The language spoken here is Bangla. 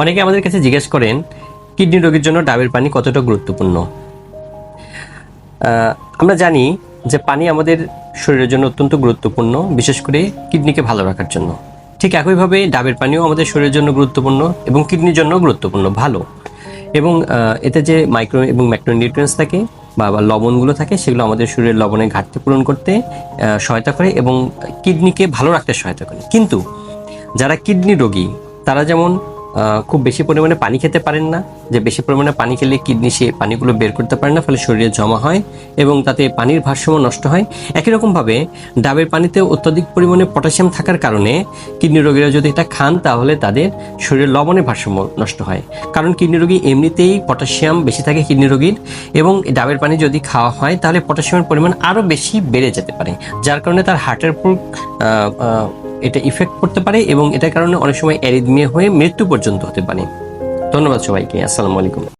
অনেকে আমাদের কাছে জিজ্ঞেস করেন, কিডনি রোগীর জন্য ডাবের পানি কতটা গুরুত্বপূর্ণ? আমরা জানি যে পানি আমাদের শরীরের জন্য অত্যন্ত গুরুত্বপূর্ণ, বিশেষ করে কিডনিকে ভালো রাখার জন্য। ঠিক একইভাবে ডাবের পানিও আমাদের শরীরের জন্য গুরুত্বপূর্ণ এবং কিডনির জন্য গুরুত্বপূর্ণ, ভালো। এবং এতে যে মাইক্রো এবং ম্যাক্রোনিউট্রিয়েন্টস থাকে বা লবণগুলো থাকে, সেগুলো আমাদের শরীরের লবণের ঘাটতি পূরণ করতে সহায়তা করে এবং কিডনিকে ভালো রাখতে সহায়তা করে। কিন্তু যারা কিডনি রোগী, তারা যেমন খুব বেশি পরিমাণে পানি খেতে পারেন না। যে বেশি পরিমাণে পানি খেলে কিডনি সে পানিগুলো বের করতে পারে না, ফলে শরীরে জমা হয় এবং তাতে পানির ভারসাম্য নষ্ট হয়। একই রকমভাবে ডাবের পানিতে অত্যধিক পরিমাণে পটাশিয়াম থাকার কারণে কিডনি রোগীরা যদি এটা খান, তাহলে তাদের শরীরের লবণের ভারসাম্য নষ্ট হয়। কারণ কিডনি রোগী এমনিতেই পটাশিয়াম বেশি থাকে কিডনি রোগীর এবং ডাবের পানি যদি খাওয়া হয়, তাহলে পটাশিয়ামের পরিমাণ আরও বেশি বেড়ে যেতে পারে, যার কারণে তার হার্টের এটা ইফেক্ট করতে পারে এবং এটার কারণে অনেক সময় অ্যারিদমিয়া হয়ে মৃত্যু পর্যন্ত হতে পারে। ধন্যবাদ সবাইকে, আসসালামু আলাইকুম।